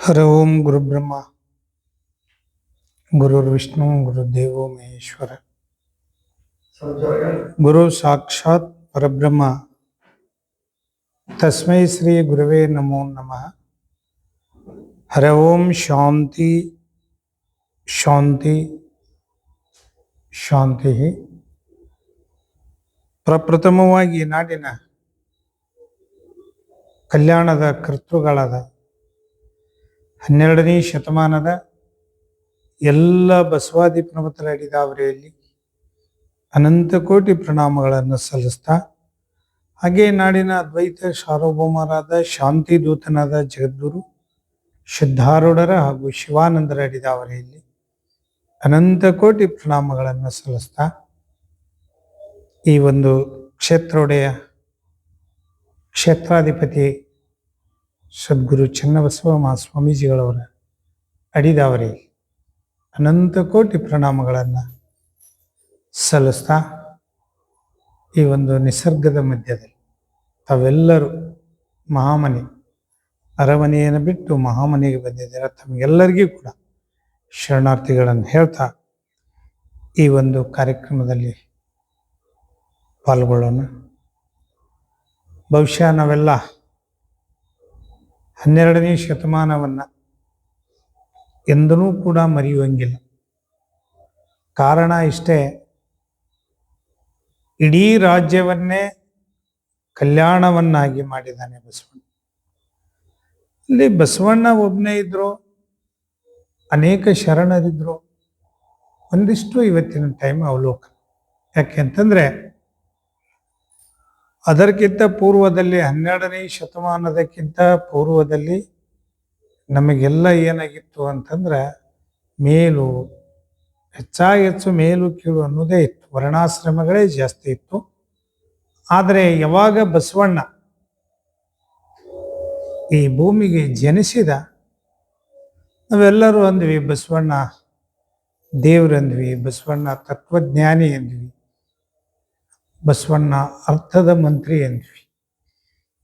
ಹರ ಓಂ ಗುರು ಬ್ರಹ್ಮ ಗುರುರ್ ವಿಷ್ಣು ಗುರುದೇವೋ ಮಹೇಶ್ವರ ಗುರು ಸಾಕ್ಷಾತ್ ಪರಬ್ರಹ್ಮ ತಸ್ಮೈ ಶ್ರೀ ಗುರುವೇ ನಮೋ ನಮಃ ಹರ ಓಂ ಶಾಂತಿ ಶಾಂತಿ ಶಾಂತಿ ಪ್ರಪ್ರಥಮವಾಗಿ ನಾಡಿನ ಕಲ್ಯಾಣದ ಕರ್ತೃಗಳಾದ ಹನ್ನೆರಡನೇ ಶತಮಾನದ ಎಲ್ಲ ಬಸವಾದಿ ಅಡಿದಾವರಿಯಲ್ಲಿ ಅನಂತ ಕೋಟಿ ಪ್ರಣಾಮಗಳನ್ನು ಸಲ್ಲಿಸ್ತಾ, ಹಾಗೆ ನಾಡಿನ ಅದ್ವೈತ ಸಾರ್ವಭೌಮರಾದ ಶಾಂತಿ ದೂತನಾದ ಜಗದ್ಗುರು ಶುದ್ಧಾರೂಢರ ಹಾಗೂ ಶಿವಾನಂದರ ಅನಂತ ಕೋಟಿ ಪ್ರಣಾಮಗಳನ್ನು ಸಲ್ಲಿಸ್ತಾ, ಈ ಒಂದು ಕ್ಷೇತ್ರೋಡೆಯ ಕ್ಷೇತ್ರಾಧಿಪತಿ ಸದ್ಗುರು ಚನ್ನಬಸವ ಮಹಾಸ್ವಾಮೀಜಿಗಳವರ ಅಡಿದಾವರಿ ಅನಂತ ಕೋಟಿ ಪ್ರಣಾಮಗಳನ್ನು ಸಲ್ಲಿಸ್ತಾ ಈ ಒಂದು ನಿಸರ್ಗದ ಮಧ್ಯದಲ್ಲಿ ತಾವೆಲ್ಲರೂ ಮಹಾಮನೆ, ಅರಮನೆಯನ್ನು ಬಿಟ್ಟು ಮಹಾಮನೆಗೆ ಬಂದಿದ್ದೀರ? ತಮಗೆಲ್ಲರಿಗೂ ಕೂಡ ಶರಣಾರ್ಥಿಗಳನ್ನು ಹೇಳ್ತಾ ಈ ಒಂದು ಕಾರ್ಯಕ್ರಮದಲ್ಲಿ ಪಾಲ್ಗೊಳ್ಳೋಣ. ಬಹುಶಃ ನಾವೆಲ್ಲ ಹನ್ನೆರಡನೇ ಶತಮಾನವನ್ನು ಎಂದನೂ ಕೂಡ ಮರೆಯುವಂಗಿಲ್ಲ. ಕಾರಣ ಇಷ್ಟೇ, ಇಡೀ ರಾಜ್ಯವನ್ನೇ ಕಲ್ಯಾಣವನ್ನಾಗಿ ಮಾಡಿದ್ದಾನೆ ಬಸವಣ್ಣ. ಇಲ್ಲಿ ಬಸವಣ್ಣ ಒಬ್ಬನೇ ಇದ್ರು, ಅನೇಕ ಶರಣರಿದ್ರು, ಒಂದಿಷ್ಟು ಇವತ್ತಿನ ಟೈಮ್ ಅವಲೋಕನ. ಯಾಕೆ ಅಂತಂದ್ರೆ ಅದಕ್ಕಿಂತ ಪೂರ್ವದಲ್ಲಿ ಹನ್ನೆರಡನೇ ಶತಮಾನದಕ್ಕಿಂತ ಪೂರ್ವದಲ್ಲಿ ನಮಗೆಲ್ಲ ಏನಾಗಿತ್ತು ಅಂತಂದ್ರೆ ಮೇಲು ಹೆಚ್ಚಾಗಿ ಹೆಚ್ಚು ಮೇಲು ಕೀಳು ಅನ್ನೋದೇ ಇತ್ತು. ವರ್ಣಾಶ್ರಮಗಳೇ ಜಾಸ್ತಿ ಇತ್ತು. ಆದರೆ ಯಾವಾಗ ಬಸವಣ್ಣ ಈ ಭೂಮಿಗೆ ಜನಿಸಿದ, ನಾವೆಲ್ಲರೂ ಅಂದ್ವಿ ಬಸವಣ್ಣ ದೇವ್ರಂದ್ವಿ ಬಸವಣ್ಣ ತತ್ವಜ್ಞಾನಿ ಅಂದ್ವಿ. ಬಸವಣ್ಣ ಅರ್ಥದ ಮಂತ್ರಿ ಅಂದ್ವಿ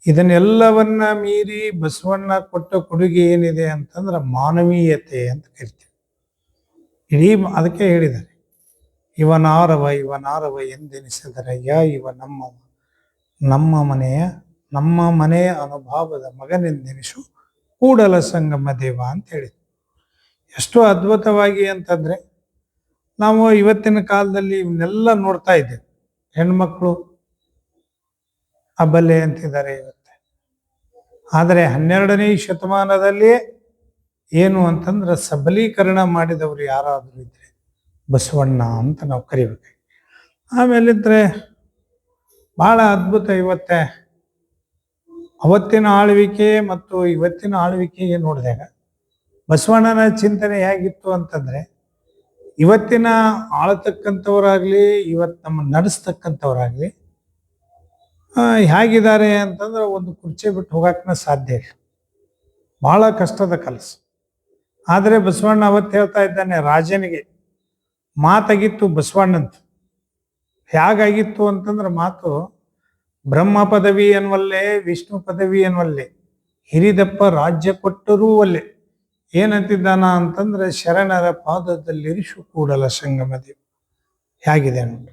ಇದನ್ನೆಲ್ಲವನ್ನ ಮೀರಿ ಬಸವಣ್ಣ ಕೊಟ್ಟ ಕೊಡುಗೆ ಏನಿದೆ ಅಂತಂದ್ರೆ ಮಾನವೀಯತೆ ಅಂತ ಕರಿತೀವಿ. ಇಡೀ ಅದಕ್ಕೆ ಹೇಳಿದ್ದಾರೆ. ಇವನಾರವ ಇವನಾರವ ಎಂದೆನಿಸಿದರಯ್ಯ ಇವ ನಮ್ಮ ನಮ್ಮ ಮನೆಯ ನಮ್ಮ ಮನೆಯ ಅನುಭಾವದ ಮಗನೆಂದೆನಿಸು? ಕೂಡಲ ಸಂಗಮ ದೇವ ಅಂತ ಹೇಳಿದ್ರು. ಎಷ್ಟು ಅದ್ಭುತವಾಗಿ ಅಂತಂದ್ರೆ, ನಾವು ಇವತ್ತಿನ ಕಾಲದಲ್ಲಿ ಇವನ್ನೆಲ್ಲ ನೋಡ್ತಾ ಇದ್ದೇವೆ. ಹೆಣ್ಮಕ್ಳು ಅಬಲೆ ಅಂತಿದ್ದಾರೆ ಇವತ್ತೆ. ಆದರೆ ಹನ್ನೆರಡನೇ ಶತಮಾನದಲ್ಲಿ ಏನು ಅಂತಂದ್ರೆ ಸಬಲೀಕರಣ ಮಾಡಿದವರು ಯಾರಾದರೂ ಇದ್ರೆ ಬಸವಣ್ಣ ಅಂತ ನಾವು ಕರಿಬೇಕು. ಆಮೇಲಿದ್ರೆ ಬಹಳ ಅದ್ಭುತ ಇವತ್ತೆ. ಅವತ್ತಿನ ಆಳ್ವಿಕೆ ಮತ್ತು ಇವತ್ತಿನ ಆಳ್ವಿಕೆಗೆ ನೋಡಿದಾಗ ಬಸವಣ್ಣನ ಚಿಂತನೆ ಹೇಗಿತ್ತು ಅಂತಂದ್ರೆ ಇವತ್ತಿನ ಆಳತಕ್ಕಂಥವರಾಗಲಿ ಇವತ್ತು ನಮ್ಮ ನಡೆಸ್ತಕ್ಕಂಥವ್ರಾಗ್ಲಿ ಹೇಗಿದ್ದಾರೆ ಅಂತಂದ್ರೆ ಒಂದು ಕುರ್ಚಿ ಬಿಟ್ಟು ಹೋಗಕ್ಕನ ಸಾಧ್ಯ ಇಲ್ಲ. ಬಹಳ ಕಷ್ಟದ ಕೆಲಸ. ಆದರೆ ಬಸವಣ್ಣ ಅವತ್ತು ಹೇಳ್ತಾ ಇದ್ದಾನೆ, ರಾಜನಿಗೆ ಮಾತಾಗಿತ್ತು ಬಸವಣ್ಣಂತ ಹೇಗಾಗಿತ್ತು ಅಂತಂದ್ರೆ ಮಾತು ಬ್ರಹ್ಮ ಪದವಿ ಅನ್ವಲ್ಲೇ ವಿಷ್ಣು ಪದವಿ ಅನ್ವಲ್ಲೇ ಹಿರಿದಪ್ಪ ರಾಜ್ಯ ಕೊಟ್ಟರೂ ಅಲ್ಲೇ. ಏನಂತಿದ್ದಾನ ಅಂತಂದ್ರೆ ಶರಣರ ಪಾದದಲ್ಲಿರಿಸು ಕೂಡಲ ಸಂಗಮ ದೇವ. ಹೇಗಿದೆ ನೋಡಿ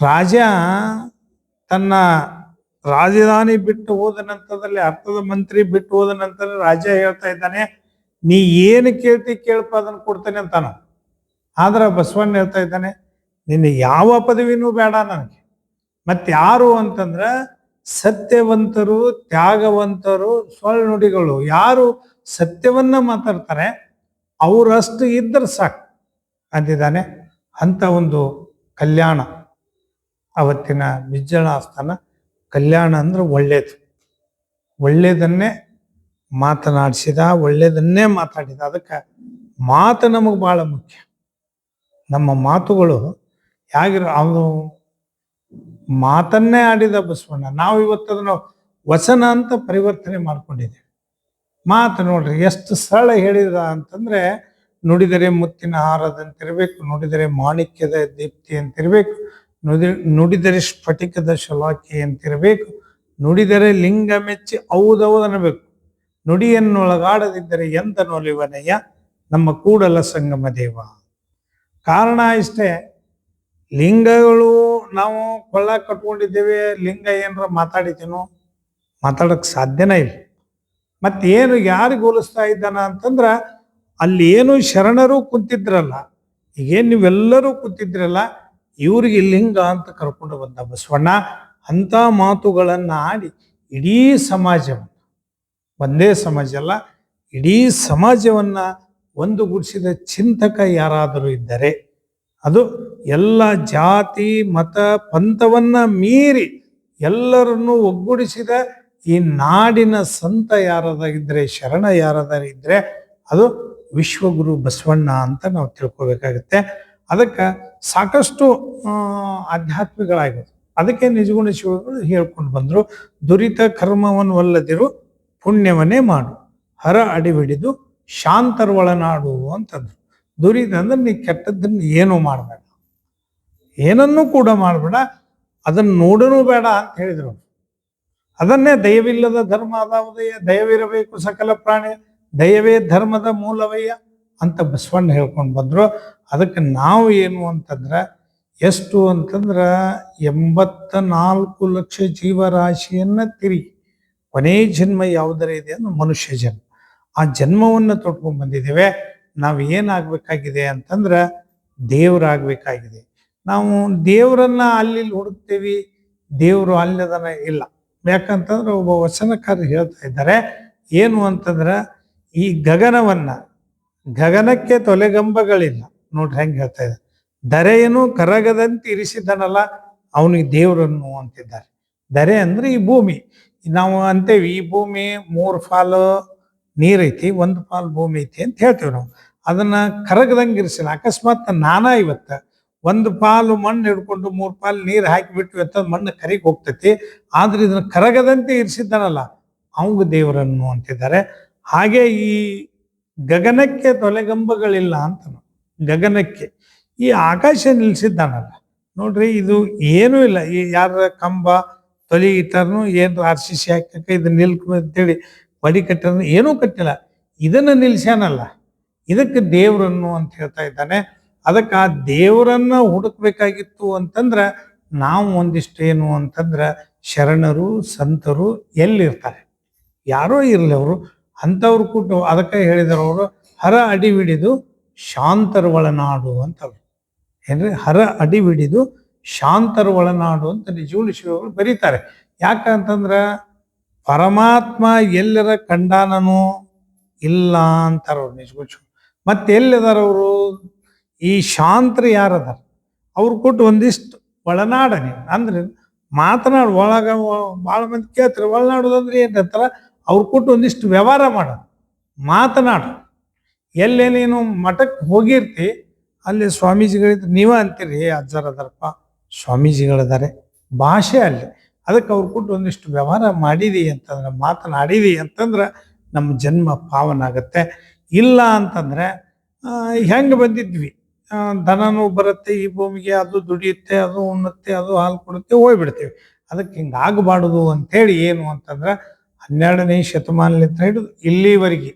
ರಾಜ ತನ್ನ ರಾಜಧಾನಿ ಬಿಟ್ಟು ಹೋದ ನಂತರದಲ್ಲಿ, ಅರ್ಥದ ಮಂತ್ರಿ ಬಿಟ್ಟು ಹೋದ ನಂತರ ರಾಜ ಹೇಳ್ತಾ ಇದ್ದಾನೆ, ನೀ ಏನು ಕೇಳ್ತಿ ಕೇಳಪ್ಪ ಅದನ್ನ ಕೊಡ್ತೇನೆ ಅಂತಾನ. ಆದ್ರೆ ಬಸವಣ್ಣ ಹೇಳ್ತಾ ಇದ್ದಾನೆ, ನಿನ್ನ ಯಾವ ಪದವಿನೂ ಬೇಡ ನನಗೆ. ಮತ್ತೆ ಯಾರು ಅಂತಂದ್ರ ಸತ್ಯವಂತರು, ತ್ಯಾಗವಂತರು ಸ್ವರ್ಣುಡಿಗಳು ಯಾರು ಸತ್ಯವನ್ನ ಮಾತಾಡ್ತಾರೆ, ಅವರಷ್ಟು ಇದ್ದರೆ ಸಾಕು ಅಂದಿದ್ದಾನೆ ಅಂತ ಒಂದು ಕಲ್ಯಾಣ. ಅವತ್ತಿನ ಬಿಜ್ಜಳ ಆಸ್ಥಾನ, ಕಲ್ಯಾಣ ಅಂದ್ರೆ ಒಳ್ಳೇದು. ಒಳ್ಳೇದನ್ನೇ ಮಾತನಾಡಿಸಿದ, ಒಳ್ಳೇದನ್ನೇ ಮಾತಾಡಿದ. ಅದಕ್ಕೆ ಮಾತು ನಮಗೆ ಬಹಳ ಮುಖ್ಯ. ನಮ್ಮ ಮಾತುಗಳು ಹೇಗಿರೋ ಅವನು ಮಾತನ್ನೇ ಆಡಿದ ಬಸವಣ್ಣ. ನಾವು ಇವತ್ತು ಅದನ್ನು ವಚನ ಅಂತ ಪರಿವರ್ತನೆ ಮಾಡ್ಕೊಂಡಿದ್ದೇವೆ. ಮಾತು ನೋಡ್ರಿ, ಎಷ್ಟು ಸರಳ ಹೇಳಿದ ಅಂತಂದ್ರೆ, ನುಡಿದರೆ ಮುತ್ತಿನ ಹಾರದಂತಿರಬೇಕು, ನುಡಿದರೆ ಮಾಣಿಕ್ಯದ ದೀಪ್ತಿ ಅಂತಿರಬೇಕು, ನುಡಿ, ನುಡಿದರೆ ಸ್ಫಟಿಕದ ಶಲಾಕಿ ಅಂತಿರಬೇಕು, ನುಡಿದರೆ ಲಿಂಗ ಮೆಚ್ಚಿ ಹೌದೌದು ಅನ್ನಬೇಕು. ನುಡಿಯನ್ನೊಳಗಾಡದಿದ್ದರೆ ಎಂತ ನೊಲಿವನಯ್ಯ? ನಮ್ಮ ಕೂಡಲ ಸಂಗಮ ದೇವ. ಕಾರಣ ಇಷ್ಟೇ, ಲಿಂಗಗಳು ನಾವು ಕೊಳ್ಳ ಕಟ್ಕೊಂಡಿದ್ದೇವೆ, ಲಿಂಗ ಏನರ ಮಾತಾಡಿತೀನೋ ಮಾತಾಡಕ್ ಸಾಧ್ಯನೇ ಇಲ್ಲ. ಮತ್ತೇನು ಯಾರಿಗೆ ಹೋಲಿಸ್ತಾ ಇದ್ದಾನ ಅಂತಂದ್ರೆ ಅಲ್ಲಿ ಏನು ಶರಣರು ಕುಂತಿದ್ರಲ್ಲ, ಈಗೇನು ನೀವೆಲ್ಲರೂ ಕುಂತಿದ್ರಲ್ಲ, ಇವ್ರಿಗೆ ಲಿಂಗ ಅಂತ ಕರ್ಕೊಂಡು ಬಂದ ಬಸವಣ್ಣ ಅಂಥ ಮಾತುಗಳನ್ನು ಆಡಿ ಇಡೀ ಸಮಾಜವನ್ನು, ಒಂದೇ ಸಮಾಜ ಅಲ್ಲ, ಇಡೀ ಸಮಾಜವನ್ನು ಒಂದುಗೂಡಿಸಿದ ಚಿಂತಕ ಯಾರಾದರೂ ಇದ್ದರೆ, ಅದು ಎಲ್ಲ ಜಾತಿ, ಮತ, ಪಂಥವನ್ನ ಮೀರಿ ಎಲ್ಲರನ್ನು ಒಗ್ಗೂಡಿಸಿದ ಈ ನಾಡಿನ ಸಂತ ಯಾರದ ಶರಣ ಯಾರದ ಇದ್ರೆ, ಅದು ವಿಶ್ವಗುರು ಬಸವಣ್ಣ ಅಂತ ನಾವು ತಿಳ್ಕೊಬೇಕಾಗತ್ತೆ. ಅದಕ್ಕೆ ಸಾಕಷ್ಟು ಆಧ್ಯಾತ್ಮಿಗಳಾಗಿದೆ ಅದಕ್ಕೆ ನಿಜಗುಣ ಶಿವಗಳು ಹೇಳ್ಕೊಂಡು ಬಂದರು, ದುರಿತ ಕರ್ಮವನ್ನು ಒಲ್ಲದಿರು ಪುಣ್ಯವನ್ನೇ ಮಾಡು, ಹರ ಅಡಿಬಿಡಿದು ಶಾಂತರ ಒಳನಾಡು ಅಂತಂದ್ರು. ದುರಿತ ಅಂದ್ರೆ ನೀ ಕೆಟ್ಟದ್ದನ್ನು ಏನೂ ಮಾಡಬೇಡ. ಏನನ್ನೂ ಕೂಡ ಮಾಡಬೇಡ, ಅದನ್ನು ನೋಡನೂ ಬೇಡ ಅಂತ ಹೇಳಿದ್ರು ಅದನ್ನೇ ದಯವಿಲ್ಲದ ಧರ್ಮ ಅದಾವುದಯ್ಯ ದಯವಿರಬೇಕು ಸಕಲ ಪ್ರಾಣಿ, ದಯವೇ ಧರ್ಮದ ಮೂಲವಯ್ಯ ಅಂತ ಬಸವಣ್ಣ ಹೇಳ್ಕೊಂಡು ಬಂದರು. ಅದಕ್ಕೆ ನಾವು ಏನು ಅಂತಂದ್ರೆ, ಎಷ್ಟು ಅಂತಂದ್ರೆ ಎಂಬತ್ತ ನಾಲ್ಕು ಲಕ್ಷ ಜೀವರಾಶಿಯನ್ನ ತಿರುಗಿ ಕೊನೆ ಜನ್ಮ ಯಾವುದರ ಇದೆ ಅಂದ್ರೆ ಮನುಷ್ಯ ಜನ್ಮ. ಆ ಜನ್ಮವನ್ನು ತೊಟ್ಕೊಂಡ್ ಬಂದಿದ್ದೇವೆ. ನಾವು ಏನಾಗಬೇಕಾಗಿದೆ ಅಂತಂದ್ರೆ ದೇವರಾಗಬೇಕಾಗಿದೆ. ನಾವು ದೇವರನ್ನ ಅಲ್ಲಿ ಹುಡುಕ್ತೇವಿ, ದೇವರು ಅಲ್ಲದನ ಇಲ್ಲ. ಯಾಕಂತಂದ್ರೆ ಒಬ್ಬ ವಚನಕಾರ ಹೇಳ್ತಾ ಇದ್ದಾರೆ, ಏನು ಅಂತಂದ್ರೆ ಈ ಗಗನವನ್ನ, ಗಗನಕ್ಕೆ ತೊಲೆಗಂಬಗಳಿಲ್ಲ. ನೋಡ್ರಿ ಹೆಂಗೆ ಹೇಳ್ತಾ ಇದ್ದಾರೆ. ಧರೆಯನ್ನು ಕರಗದಂತೆ ಇರಿಸಿದನಲ್ಲ, ಅವನಿಗೆ ದೇವರನ್ನು ಅಂತಿದ್ದಾರೆ. ಧರೆ ಅಂದ್ರೆ ಈ ಭೂಮಿ. ನಾವು ಅಂತೇವಿ, ಈ ಭೂಮಿ ಮೂರು ಪಾಲು ನೀರೈತಿ ಒಂದು ಪಾಲು ಭೂಮಿ ಐತಿ ಅಂತ ಹೇಳ್ತೀವಿ ನಾವು. ಅದನ್ನ ಕರಗದಂಗೆ ಇರಿಸಿಲ್ಲ. ಅಕಸ್ಮಾತ್ ನಾನಾ ಇವತ್ತ ಒಂದು ಪಾಲು ಮಣ್ಣು ಹಿಡ್ಕೊಂಡು ಮೂರು ಪಾಲು ನೀರು ಹಾಕಿಬಿಟ್ಟು ಎತ್ತ ಮಣ್ಣು ಕರಿಗೆ ಹೋಗ್ತೈತಿ. ಆದ್ರೆ ಇದನ್ನ ಕರಗದಂತೆ ಇರಿಸಿದ್ದಾನಲ್ಲ, ಅವಂಗ ದೇವರನ್ನು ಅಂತಿದ್ದಾರೆ ಹಾಗೆ ಈ ಗಗನಕ್ಕೆ ತೊಲೆಗಂಬಗಳಿಲ್ಲ ಅಂತ ಗಗನಕ್ಕೆ. ಈ ಆಕಾಶ ನಿಲ್ಸಿದ್ದಾನಲ್ಲ. ನೋಡ್ರಿ, ಇದು ಏನೂ ಇಲ್ಲ. ಈ ಯಾರ ಕಂಬ, ತೊಲಿ ಇಟ್ಟರ್ನು ಏನು ಆರ್ ಸಿ ಸಿ ಹಾಕಕ್ಕೆ ಇದು ನಿಲ್ಕು ಅಂತೇಳಿ ಬಡಿ ಕಟ್ಟರ್ನು ಏನೂ ಕಟ್ಟಿಲ್ಲ. ಇದನ್ನ ನಿಲ್ಸ್ಯಾನಲ್ಲ. ಇದಕ್ಕೆ ದೇವರನ್ನು ಅಂತ ಹೇಳ್ತಾ ಇದ್ದಾನೆ. ಅದಕ್ಕೆ ದೇವರನ್ನ ಹುಡುಕ್ಬೇಕಾಗಿತ್ತು ಅಂತಂದ್ರ ನಾವು ಒಂದಿಷ್ಟೇನು ಅಂತಂದ್ರೆ ಶರಣರು, ಸಂತರು ಎಲ್ಲಿರ್ತಾರೆ? ಯಾರೋ ಇರಲಿ ಅವರು. ಅಂಥವ್ರು ಕೂಟ, ಅದಕ್ಕೆ ಹೇಳಿದರು ಅವರು, ಹರ ಅಡಿವಿಡಿದು ಶಾಂತರ ಒಳನಾಡು ಅಂತ ಅವ್ರು. ಏನ್ರಿ? ಹರ ಅಡಿವಿಡಿದು ಶಾಂತರ ಒಳನಾಡು ಅಂತ ನಿಜವೂ ಶಿವಗಳು ಬರೀತಾರೆ. ಯಾಕಂತಂದ್ರ ಪರಮಾತ್ಮ ಎಲ್ಲರ ಕಂಡಾನನು ಇಲ್ಲ ಅಂತಾರವ್ರು ನಿಜವೂ ಶಿವ ಮತ್ತೆ ಎಲ್ಲಿದಾರ ಅವರು? ಈ ಶಾಂತರ ಯಾರದಾರ? ಅವ್ರು ಕೊಟ್ಟು ಒಂದಿಷ್ಟು ಒಳನಾಡ ನೀವು ಅಂದ್ರೆ ಮಾತನಾಡು, ಒಳಗ ಭಾಳ ಮಂದಿ ಕೇಳ್ತಾರೆ ಒಳನಾಡೋದಂದ್ರೆ ಏನಂತಾರ ಅವ್ರು ಕೊಟ್ಟು ಒಂದಿಷ್ಟು ವ್ಯವಹಾರ ಮಾಡೋದು ಮಾತನಾಡು. ಎಲ್ಲೇನೇನು ಮಠಕ್ಕೆ ಹೋಗಿರ್ತಿ, ಅಲ್ಲಿ ಸ್ವಾಮೀಜಿಗಳಿದ್ರೆ ನೀವೇ ಅಂತೀರಿ ಅಜ್ಜರ ಅದರಪ್ಪ, ಸ್ವಾಮೀಜಿಗಳಿದ್ದಾರೆ, ಭಾಷೆ ಅಲ್ಲಿ. ಅದಕ್ಕೆ ಅವ್ರು ಕೊಟ್ಟು ಒಂದಿಷ್ಟು ವ್ಯವಹಾರ ಮಾಡಿದಿ ಅಂತಂದ್ರೆ, ಮಾತನಾಡಿದಿ ಅಂತಂದ್ರೆ ನಮ್ಮ ಜನ್ಮ ಪಾವನ ಆಗುತ್ತೆ. ಇಲ್ಲ ಅಂತಂದ್ರೆ ಹೆಂಗೆ ಬಂದಿದ್ವಿ? ಆ, ದನನೂ ಬರುತ್ತೆ ಈ ಭೂಮಿಗೆ ಅದು ದುಡಿಯುತ್ತೆ ಅದು ಉಣ್ಣುತ್ತೆ ಅದು ಹಾಲು ಕೊಡುತ್ತೆ ಹೋಗ್ಬಿಡ್ತೀವಿ. ಅದಕ್ಕೆ ಹಿಂಗೆ ಆಗಬಾರ್ದು ಅಂತೇಳಿ ಏನು ಅಂತಂದ್ರೆ ಹನ್ನೆರಡನೇ ಶತಮಾನಲಿಂದ ಹಿಡಿದು ಇಲ್ಲಿವರೆಗೆ.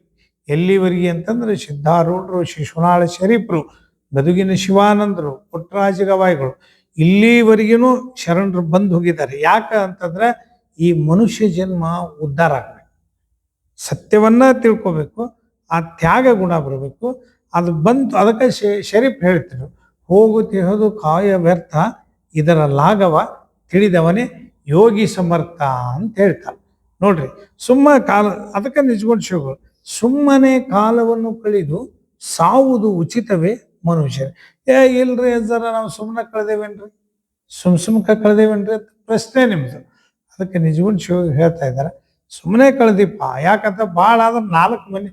ಎಲ್ಲಿವರೆಗೆ ಅಂತಂದ್ರೆ ಸಿದ್ಧಾರೂಢರು ಶಿಶುನಾಳ ಶರೀಫರು ಬದುಗಿನ ಶಿವಾನಂದರು ಪುಟ್ಟರಾಜ ಗವಾಯಿಗಳು ಇಲ್ಲಿವರೆಗೂ ಶರಣರು ಬಂದು ಹೋಗಿದ್ದಾರೆ. ಯಾಕೆ ಅಂತಂದ್ರೆ ಈ ಮನುಷ್ಯ ಜನ್ಮ ಉದ್ಧಾರ ಆಗ್ಬೇಕು. ಸತ್ಯವನ್ನ ತಿಳ್ಕೊಬೇಕು ಆ ತ್ಯಾಗ ಗುಣ ಬರಬೇಕು ಅದು ಬಂತು, ಅದಕ್ಕೆ ಶರೀಫ್ ಹೇಳ್ತಿರು ಹೋಗು ತಿಹದು ಕಾಯ, ವ್ಯರ್ಥ, ಇದರ ಲಾಘವ ತಿಳಿದವನೇ ಯೋಗಿ ಸಮರ್ಥ ಅಂತ ಹೇಳ್ತಾರೆ. ನೋಡ್ರಿ, ಸುಮ್ಮ ಕಾಲ, ಅದಕ್ಕೆ ನಿಜಗೊಂಡು ಶಿವಗಳು ಸುಮ್ಮನೆ ಕಾಲವನ್ನು ಕಳೆದು ಸಾವುದು ಉಚಿತವೇ ಮನುಷ್ಯ ಏ, ಇಲ್ರಿ ಜರ ನಾವು ಸುಮ್ಮನೆ ಕಳೆದೇವೇನ್ರಿ? ಸುಮ್ ಸುಮ್ಕ ಕಳೆದೇವೇನ್ರಿ ಪ್ರಶ್ನೆ ನಿಮ್ಮದು ಅದಕ್ಕೆ ನಿಜಗೊಂಡು ಶಿವ ಹೇಳ್ತಾ ಇದ್ದಾರೆ, ಸುಮ್ಮನೆ ಕಳೆದಿಪ್ಪ ಯಾಕಂತ ಭಾಳ ಆದ್ರೆ ನಾಲ್ಕು ಮನೆ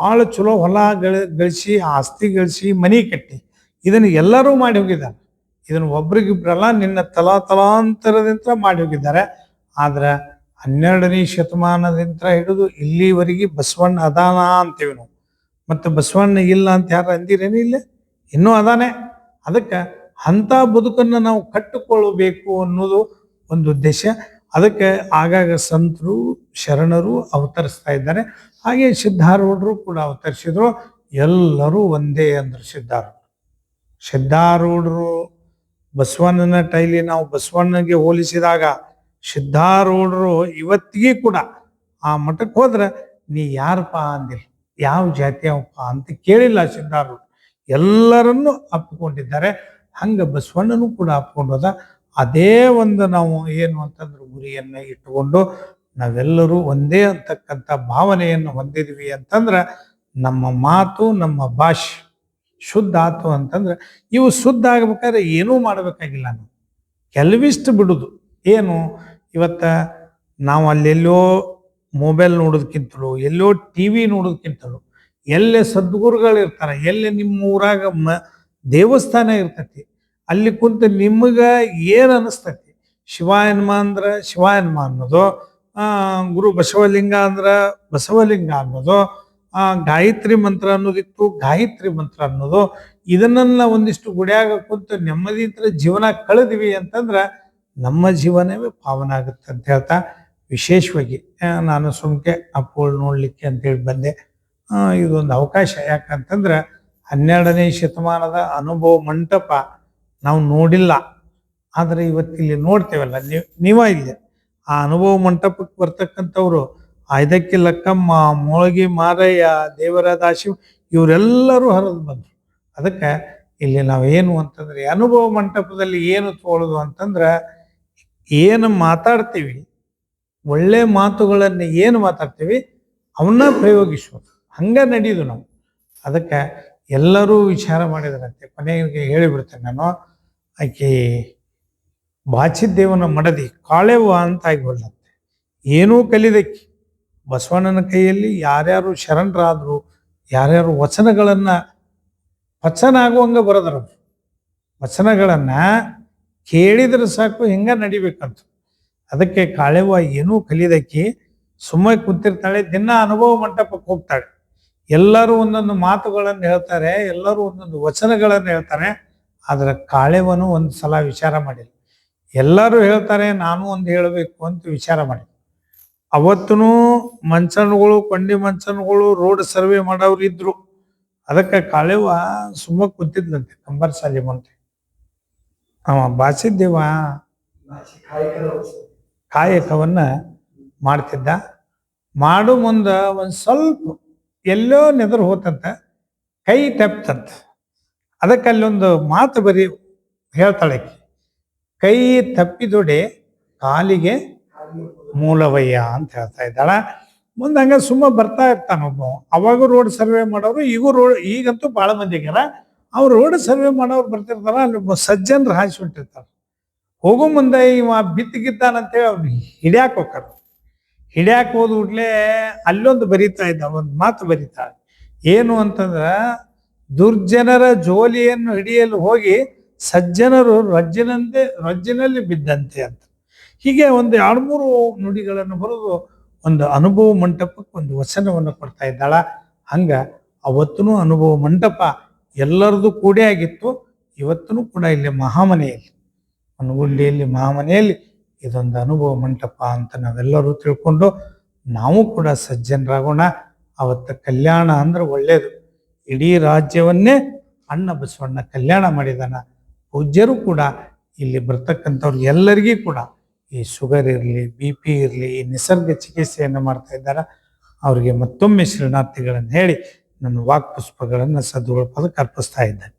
ಭಾಳ ಚಲೋ ಹೊಲ ಗಳ, ಗಳಿಸಿ, ಆಸ್ತಿ ಗಳಿಸಿ, ಮನಿ ಕಟ್ಟಿ, ಇದನ್ನು ಎಲ್ಲರೂ ಮಾಡಿ ಹೋಗಿದ್ದಾರೆ. ಇದನ್ನು ಒಬ್ರಿಗಿಬ್ರಲ್ಲ ನಿನ್ನ ತಲಾ ತಲಾಂತರದಿಂದ ಮಾಡಿ ಹೋಗಿದ್ದಾರೆ. ಆದ್ರೆ ಹನ್ನೆರಡನೇ ಶತಮಾನದಿಂದ ಹಿಡಿದು ಇಲ್ಲಿವರೆಗೆ ಬಸವಣ್ಣ ಅದಾನ ಅಂತೀವಿ ನಾವು. ಮತ್ತು ಬಸವಣ್ಣ ಇಲ್ಲ ಅಂತ ಯಾರು ಅಂದಿರೇನು ಇಲ್ಲ? ಇನ್ನೂ ಅದಾನೆ. ಅದಕ್ಕೆ ಅಂಥ ಬದುಕನ್ನು ನಾವು ಕಟ್ಟಿಕೊಳ್ಳಬೇಕು ಅನ್ನೋದು ಒಂದು ಉದ್ದೇಶ. ಅದಕ್ಕೆ ಆಗಾಗ ಸಂತರು, ಶರಣರು ಅವತರಿಸ್ತಾ ಇದ್ದಾರೆ. ಹಾಗೆ ಸಿದ್ಧಾರೂಢರು ಕೂಡ ಅವತರಿಸಿದ್ರು. ಎಲ್ಲರೂ ಒಂದೇ ಅಂದರು ಸಿದ್ಧಾರೂಢರು. ಸಿದ್ಧಾರೂಢರು ಬಸವಣ್ಣನ ಟೈಲಿ ನಾವು ಬಸವಣ್ಣಗೆ ಹೋಲಿಸಿದಾಗ ಸಿದ್ಧಾರೂಢರು ಇವತ್ತಿಗೆ ಕೂಡ ಆ ಮಠಕ್ಕೆ ಹೋದ್ರೆ, ನೀ ಯಾರಪ್ಪ ಅಂದಿಲ್ಲ ಯಾವ ಜಾತಿಯವಪ್ಪ ಅಂತ ಕೇಳಿಲ್ಲ ಸಿದ್ಧಾರೂಢರು. ಎಲ್ಲರನ್ನೂ ಅಪ್ಪಿಕೊಂಡಿದ್ದಾರೆ. ಹಂಗ ಬಸವಣ್ಣನೂ ಕೂಡ ಅಪ್ಪಿಕೊಂಡೋದ ಅದೇ ಒಂದು ನಾವು ಏನು ಅಂತಂದ್ರೆ ಗುರಿಯನ್ನ ಇಟ್ಟುಕೊಂಡು ನಾವೆಲ್ಲರೂ ಒಂದೇ ಅಂತಕ್ಕಂಥ ಭಾವನೆಯನ್ನು ಹೊಂದಿದ್ವಿ ಅಂತಂದ್ರೆ ನಮ್ಮ ಮಾತು, ನಮ್ಮ ಭಾಷೆ ಶುದ್ಧ ಆತು ಅಂತಂದ್ರೆ ಇವು ಶುದ್ಧ ಆಗ್ಬೇಕಾದ್ರೆ ಏನೂ ಮಾಡಬೇಕಾಗಿಲ್ಲ ನಾವು. ಕೆಲವಿಷ್ಟು ಬಿಡುದು. ಏನು? ಇವತ್ತ ನಾವು ಅಲ್ಲೆಲ್ಲೋ ಮೊಬೈಲ್ ನೋಡೋದಕ್ಕಿಂತಲೂ, ಎಲ್ಲೋ ಟಿ ವಿ ನೋಡೋದಕ್ಕಿಂತಲೂ, ಎಲ್ಲೇ ಸದ್ಗುರುಗಳು ಇರ್ತಾರೆ ಎಲ್ಲೇ ನಿಮ್ಮ ಊರಾಗ ಮ ದೇವಸ್ಥಾನ ಇರ್ತೈತಿ ಅಲ್ಲಿ ಕುಂತು ನಿಮಗೆ ಏನು ಅನಿಸ್ತೈತಿ? ಶಿವಾಯನ್ಮ ಅಂದ್ರೆ ಶಿವಾಯನ್ಮ ಅನ್ನೋದು ಗುರು ಬಸವಲಿಂಗ ಅಂದ್ರೆ ಬಸವಲಿಂಗ ಅನ್ನೋದು ಗಾಯತ್ರಿ ಮಂತ್ರ ಅನ್ನೋದಿತ್ತು, ಗಾಯತ್ರಿ ಮಂತ್ರ ಅನ್ನೋದು, ಇದನ್ನೆಲ್ಲ ಒಂದಿಷ್ಟು ಗುಡಿಯಾಗ ಕುಂತು ನೆಮ್ಮದಿಯಿಂದ ಜೀವನ ಕಳೆದಿವಿ ಅಂತಂದ್ರೆ ನಮ್ಮ ಜೀವನವೇ ಪಾವನ ಆಗುತ್ತೆ ಅಂತ ಹೇಳ್ತಾ ವಿಶೇಷವಾಗಿ ನಾನು ಸುಮ್ಕೆ ಅಪ್ಪೋಳ್ ನೋಡಲಿಕ್ಕೆ ಅಂತೇಳಿ ಬಂದೆ. ಇದೊಂದು ಅವಕಾಶ ಯಾಕಂತಂದ್ರೆ ಹನ್ನೆರಡನೇ ಶತಮಾನದ ಅನುಭವ ಮಂಟಪ ನಾವು ನೋಡಿಲ್ಲ. ಆದರೆ ಇವತ್ತಿಲ್ಲಿ ನೋಡ್ತೇವಲ್ಲ. ನೀವು ನೀವ ಇಲ್ಲಿ? ಆ ಅನುಭವ ಮಂಟಪಕ್ಕೆ ಬರ್ತಕ್ಕಂಥವ್ರು ಐದಕ್ಕೆ ಲಕ್ಕಮ್ಮ, ಮೊಳಗಿ ಮಾರಯ್ಯ ದೇವರಾದಾಶಿ ಇವರೆಲ್ಲರೂ ಹರಿದು ಬಂದರು. ಅದಕ್ಕೆ ಇಲ್ಲಿ ನಾವೇನು ಅಂತಂದ್ರೆ, ಅನುಭವ ಮಂಟಪದಲ್ಲಿ ಏನು ತೋಳೋದು ಅಂತಂದ್ರೆ, ಏನು ಮಾತಾಡ್ತೀವಿ, ಒಳ್ಳೆ ಮಾತುಗಳನ್ನು ಏನು ಮಾತಾಡ್ತೀವಿ ಅವನ್ನ ಪ್ರಯೋಗಿಸೋದು ಹಂಗ ನಡೆಯೋದು ನಾವು. ಅದಕ್ಕೆ ಎಲ್ಲರೂ ವಿಚಾರ ಮಾಡಿದ್ರಂತೆ. ಕೊನೆಗೆ ಹೇಳಿಬಿಡ್ತೇನೆ ನಾನು. ಆಕೆ ಬಾಚಿದ್ದೇವನ ಮಡದಿ ಕಾಳೆವ್ವ ಅಂತ ಆಗಿಬಿಡ್ಲಂತೆ ಏನೂ ಕಲಿದಕ್ಕೆ ಬಸವಣ್ಣನ ಕೈಯಲ್ಲಿ ಯಾರ್ಯಾರು ಶರಣರಾದರು, ಯಾರ್ಯಾರು ವಚನಗಳನ್ನು ವಚನ ಆಗುವಂಗ ಬರದ್ರವ್ರು ವಚನಗಳನ್ನು ಕೇಳಿದ್ರೆ ಸಾಕು, ಹಿಂಗೆ ನಡಿಬೇಕಂತ. ಅದಕ್ಕೆ ಕಾಳೆವ್ವ ಏನೂ ಕಲಿದಕ್ಕೆ ಸುಮ್ಮನೆ ಕೂತಿರ್ತಾಳೆ, ದಿನ ಅನುಭವ ಮಂಟಪಕ್ಕೆ ಹೋಗ್ತಾಳೆ. ಎಲ್ಲರೂ ಒಂದೊಂದು ಮಾತುಗಳನ್ನು ಹೇಳ್ತಾರೆ, ಎಲ್ಲರೂ ಒಂದೊಂದು ವಚನಗಳನ್ನು ಹೇಳ್ತಾರೆ. ಆದ್ರೆ ಕಾಳೆವನು ಒಂದು ಸಲ ವಿಚಾರ ಮಾಡಿಲ್ಲ. ಎಲ್ಲರೂ ಹೇಳ್ತಾರೆ, ನಾನು ಒಂದು ಹೇಳಬೇಕು ಅಂತ ವಿಚಾರ ಮಾಡಿ ಅವತ್ತೂ ಮಂಚನ್ಗಳು ಕೊಂಡಿ ಮಂಚನ್ಗಳು ರೋಡ್ ಸರ್ವೆ ಮಾಡೋರು ಇದ್ರು. ಅದಕ್ಕೆ ಕಾಳೆವ ಸುಮ್ಮ ಕೂತಿದ್ಲಂತೆ, ಕಂಬರ್ ಸಾಲಿ ಮುಂದೆ. ಅವ ಬಾಸಿದ್ದೇವ ಕಾಯಕವನ್ನ ಮಾಡ್ತಿದ್ದ. ಮಾಡು ಮುಂದ ಒಂದು ಸ್ವಲ್ಪ ಎಲ್ಲೋ ನೆದರು ಹೋತಂತ, ಕೈ ತಪ್ತಂತ. ಅದಕ್ಕೆ ಅಲ್ಲೊಂದು ಮಾತು ಬರಿ ಹೇಳ್ತಾಳೆ ಕೈ ತಪ್ಪಿದೊಡೆ ಕಾಲಿಗೆ ಮೂಲವಯ್ಯ ಅಂತ ಹೇಳ್ತಾ ಇದ್ದಾಳ. ಮುಂದೆ ಹಂಗ ಸುಮ್ಮ ಬರ್ತಾ ಇರ್ತಾನ ಒಬ್ಬ ಅವಾಗ ರೋಡ್ ಸರ್ವೆ ಮಾಡೋರು, ಈಗೂ ರೋಡ್ ಈಗಂತೂ ಭಾಳ ಮಂದಿ ಆಗ್ಯಾರ. ಅವ್ರು ರೋಡ್ ಸರ್ವೆ ಮಾಡೋರು ಬರ್ತಿರ್ತಾರ, ಅಲ್ಲಿ ಒಬ್ಬ ಸಜ್ಜನ್ ಹಾಸಿ ಹೊಂಟಿರ್ತಾರ ಹೋಗೋ ಮುಂದೆ ಇವ ಬಿತ್ತಿಗಿದ್ದಾನಂತೇಳಿ ಅವ್ರು ಹಿಡ್ಯಾಕ್ ಹೋಗ್ತಾರ ಹಿಡ್ಯಾಕ್ ಹೋದ ಅಲ್ಲೊಂದು ಬರೀತಾ ಇದ್ದ, ಒಂದು ಮಾತು ಬರೀತಾ ಏನು ಅಂತಂದ್ರ ದುರ್ಜನರ ಜೋಲಿಯನ್ನು ಹಿಡಿಯಲು ಹೋಗಿ ಸಜ್ಜನರು ರಜ್ಜನಂತೆ, ರಜ್ಜಿನಲ್ಲಿ ಬಿದ್ದಂತೆ ಅಂತ. ಹೀಗೆ ಒಂದು ಎರಡು ಮೂರು ನುಡಿಗಳನ್ನು ಬರೆದು ಒಂದು ಅನುಭವ ಮಂಟಪಕ್ಕೆ ಒಂದು ವಚನವನ್ನು ಕೊಡ್ತಾ ಇದ್ದಾಳ. ಹಂಗ ಅವತ್ತೂ ಅನುಭವ ಮಂಟಪ ಎಲ್ಲರದು ಕೂಡೇ ಆಗಿತ್ತು. ಇವತ್ತೂ ಕೂಡ ಇಲ್ಲಿ ಮಹಾಮನೆಯಲ್ಲಿ ಮನಗುಂಡಿಯಲ್ಲಿ ಮಹಾಮನೆಯಲ್ಲಿ ಇದೊಂದು ಅನುಭವ ಮಂಟಪ ಅಂತ ನಾವೆಲ್ಲರೂ ತಿಳ್ಕೊಂಡು ನಾವು ಕೂಡ ಸಜ್ಜನರಾಗೋಣ. ಅವತ್ತ ಕಲ್ಯಾಣ ಅಂದ್ರೆ ಒಳ್ಳೇದು. ಇಡೀ ರಾಜ್ಯವನ್ನೇ ಅಣ್ಣ ಬಸವಣ್ಣ ಕಲ್ಯಾಣ ಮಾಡಿದಾನ. ಪೂಜ್ಯರು ಕೂಡ ಇಲ್ಲಿ ಬರ್ತಕ್ಕಂಥವ್ರು ಎಲ್ಲರಿಗೂ ಕೂಡ ಈ ಶುಗರ್ ಇರಲಿ, ಬಿ ಪಿ ಇರಲಿ, ಈ ನಿಸರ್ಗ ಚಿಕಿತ್ಸೆಯನ್ನು ಮಾಡ್ತಾ ಇದ್ದಾರೆ. ಅವರಿಗೆ ಮತ್ತೊಮ್ಮೆ ಶರಣಾರ್ಥಿಗಳನ್ನು ಹೇಳಿ ನನ್ನ ವಾಕ್ ಪುಷ್ಪಗಳನ್ನು ಸದ್ಗುಳ ಪದಕ್ಕೆ ಅರ್ಪಿಸ್ತಾ ಇದ್ದೇನೆ.